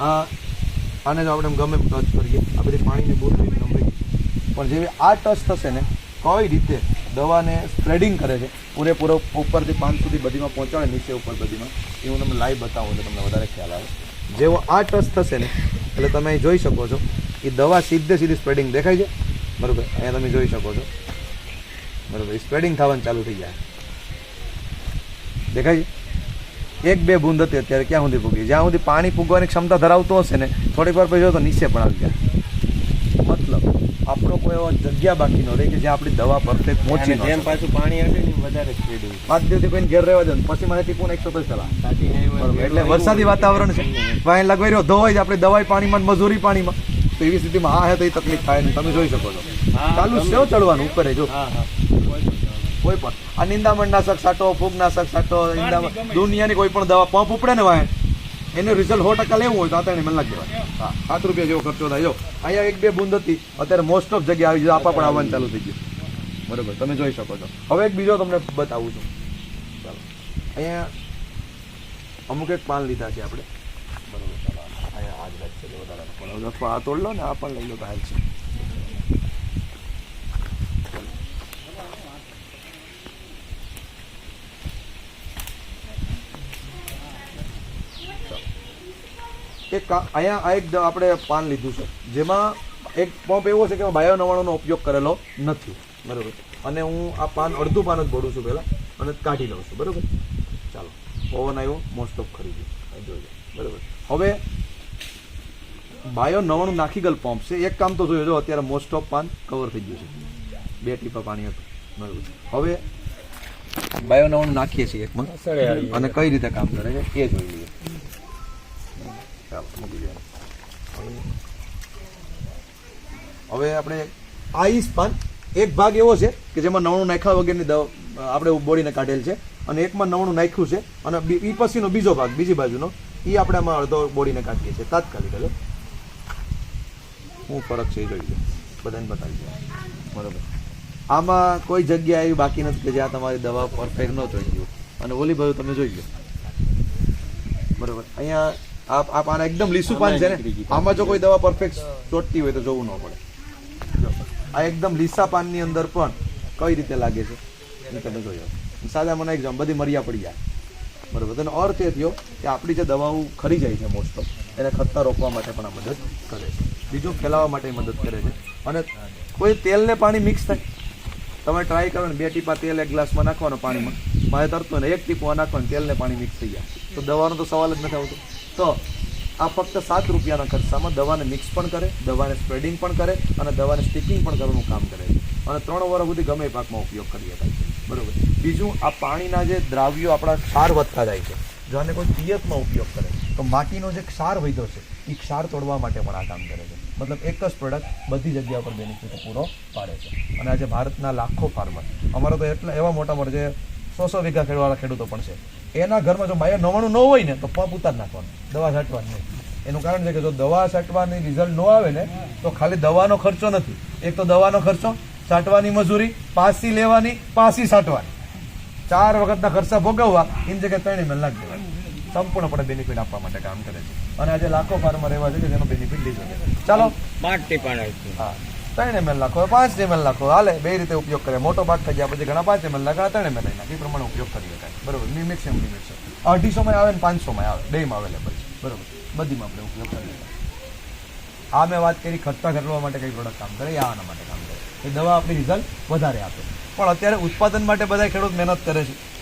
આ, આને જો આપણે ગમે ટચ કરીએ. આ બધી પાણીની બોટલ ગમે. પણ જેવી આ ટચ થશે ને, કઈ રીતે દવાને સ્પ્રેડિંગ કરે છે, પૂરેપૂરો ઉપરથી પાંચ સુધી બધીમાં પહોંચાડે, નીચે ઉપર બધીમાં, એ હું તમને લાઈવ બતાવું એટલે તમને વધારે ખ્યાલ આવે. જેવો આ ટચ થશે ને, એટલે તમે જોઈ શકો છો, એ દવા સીધે સીધી સ્પ્રેડિંગ દેખાય છે. બરાબર, અહીંયા તમે જોઈ શકો છો. બરાબર સ્પ્રેડિંગ થવાનું ચાલુ થઈ જાય. દેખાય છે? એક બે બૂંદ હતી અત્યારે ક્યાં સુધી પૂગી? જ્યાં સુધી પાણી પૂગવાની ક્ષમતા ધરાવતો હશે ને થોડીક વાર પછી તો નીચે પણ આવી જાય મતલબ આપણો કોઈ એવો જગ્યા બાકી ન રહે કે જ્યાં આપણી દવા પરફેક્ટ પહોંચી જેમ પાછું પાણી હટે ને વધારે સ્પીડ પાંચ દિવસથી કોઈને ઘેર રહેવા દે પછી મારે ટીપું એકસો તો ચલા એટલે વરસાદી વાતાવરણ છે. વાય લગવાઈ રહ્યો ધોવાય આપણે દવાઈ પાણીમાં મજૂરી પાણીમાં. તો એવી સ્થિતિમાં આ હે તો એ તકલીફ થાય ને તમે જોઈ શકો છો. ચાલુ સેવ ચડવાનું ઉપર જો હા હા. કોઈ પણ. આ નિંદામણનાશક સાટો ફૂગનાશક સાટો નિંદામણ દુનિયાની કોઈ પણ દવા પંપ ઉપડે ને વાય એનું રિઝલ્ટ સો ટકા લેવું હોય તો આતાણી મને લાગી દેવાય હા સાત રૂપિયા જેવો ખર્ચો થાય. જો અહીંયા એક બે બૂંદ હતી અત્યારે મોસ્ટ ઓફ જગ્યા આવી જાય આપા પણ આવવાનું ચાલુ થઈ ગયું. બરોબર તમે જોઈ શકો છો. હવે એક બીજો તમને બતાવું છું. ચાલો. અહીંયા અમુક એક પાન લીધા છે આપણે. બરોબર ચાલો. અહીંયા આ જ વાત છે વધારે તોડ લો ને આ પણ લઈ લો તો હાલ છે. કા- અહીંયા આ એક આપણે પાન લીધું છે. જેમાં એક પંપ એવો છે કે બાયો નવાણુંનો ઉપયોગ કરેલો નથી. બરાબર. અને હું આ પાન અડધું પાન જ બોડું છું પહેલાં અને કાઢી લઉં છું. બરાબર? ચાલો. પવન આવ્યો. મોસ્ટ ઓફ ખરીદ્યું. ગયું બરાબર. હવે બાયો નવાણું નાખી ગયેલ પંપ છે. એક કામ તો જોયો જો અત્યારે મોસ્ટ ઓફ પાન કવર થઈ ગયું છે. બે ટીપા પાણી હતું. બરાબર. હવે બાયો નવાણું નાખીએ છીએ એકમાં. અને કઈ રીતે કામ કરે છે એ જોઈ લઈએ. ચાલો, મૂકી દઈએ હવે આપણે આ ઈસ પાન એક ભાગ એવો છે કે જેમાં નવણું નાખ્યા વગરની દવા આપણે બોડીને કાઢેલ છે અને એકમાં નવણું નાખ્યું છે અને ઈ પછીનો બીજો ભાગ, બીજી બાજુનો એ આપણે આમાં અડધો બોડીને કાઢીએ છીએ, તાત્કાલિક એટલે હું ફરક છે એ જોઈ લો, બધાને બતાવી દઉં. બરોબર. આમાં કોઈ જગ્યા એવી બાકી નથી કે જ્યાં તમારી દવા પરફેક્ટ ન થઈ ગયું. અને ઓલી બાજુ તમે જોઈ લો. બરાબર. અહીંયા આ આ પાન એકદમ લીસું પાન છે ને? આમાં જો કોઈ દવા પરફેક્ટ ચોટતી હોય તો જોવું ન પડે. આ એકદમ લીસા પાનની અંદર પણ કઈ રીતે લાગે છે? એ તમે જોયો સાદા મને એક્ઝામ બધી મર્યા પડી જાય. બરોબર. તેનો અર્થ એ થયો કે આપણી જે દવાઓ ખરી જાય છે મોસ્ટ ઓફ એને ખત્તા રોકવા માટે પણ આ મદદ કરે છે. બીજું ફેલાવવા માટે મદદ કરે છે. અને કોઈ તેલને પાણી મિક્સ થાય. તમે ટ્રાય કરો ને બે ટીપા તેલ એક ગ્લાસમાં નાખવાનો પાણીમાં. મારે તરતો ને એક ટીપું નાખવાનું તેલને પાણી મિક્સ થઈ જાય. તો દવાનો તો સવાલ જ નથી આવતો. તો આ ફક્ત સાત રૂપિયાના ખર્ચામાં દવાને મિક્સ પણ કરે, દવાને સ્પ્રેડિંગ પણ કરે અને દવાને સ્ટીકિંગ પણ કરવાનું કામ કરે છે. અને ત્રણ વર્ષ સુધી ગમે પાકમાં ઉપયોગ કરી શકાય છે. બરોબર. બીજું, આ પાણીના જે દ્રાવ્યો આપણા ક્ષાર વધતા જાય છે. જો આને કોઈ પિયતમાં ઉપયોગ કરે, તો માટીનો જે ક્ષાર વધ્યો છે એ ક્ષાર તોડવા માટે પણ આ કામ કરે છે. મતલબ એક જ પ્રોડક્ટ બધી જગ્યા પર બેનિફિટ પૂરો પાડે છે. અને આજે ભારતના લાખો ફાર્મર અમારા તો એટલા એવા મોટા મોટા જે સો સો વીઘા ખેડવાળા ખેડૂતો પણ છે. એના ઘરમાં જો બાયો નવાણું ન હોય ને તો પંપ ઉતાર નાખવાનું. દવા છાંટવાની નહીં. એનું કારણ છે કે જો દવા છાંટવાની રિઝલ્ટ ન આવે ને તો ખાલી દવાનો ખર્ચો નથી. એક તો દવાનો ખર્ચો છાંટવાની મજૂરી પાસી લેવાની પાસી છાંટવાની. ચાર વખતના ખર્ચા ભોગવવા એની જગ્યાએ ત્રણે મહિના લાગી દેવાય સંપૂર્ણપણે બેનિફિટ આપવા માટે કામ કરે છે. અને આજે લાખો ફાર્મર એવા છે કે જેનો બેનિફિટ લઈ શકે ચાલો. માટી ટીપા હા. ત્રણ એમએલ નાખો પાંચ એમએલ નાખો. હાલે, બે રીતે ઉપયોગ કરે. મોટો ભાગ થઈ ગયા પછી ઘણા પાંચ એમએલ નાખે ત્રણ એમએલ નાખે. એ પ્રમાણે ઉપયોગ કરી શકાય. બરોબર? મેક્સિમમ લિમિટ છે અઢીસોમાં આવે ને પાંચસોમાં આવે. બેમાં અવેલેબલ છે બરોબર? બધીમાં આપણે ઉપયોગ કરી શકાય. આ મેં વાત કરી ખર્ચા ઘટાડવા માટે કઈ પ્રોડક્ટ કામ કરે આ આના માટે કામ કરે. એ દવા આપણી રિઝલ્ટ વધારે આપે. પણ અત્યારે ઉત્પાદન માટે બધા ખેડૂત મહેનત કરે છે.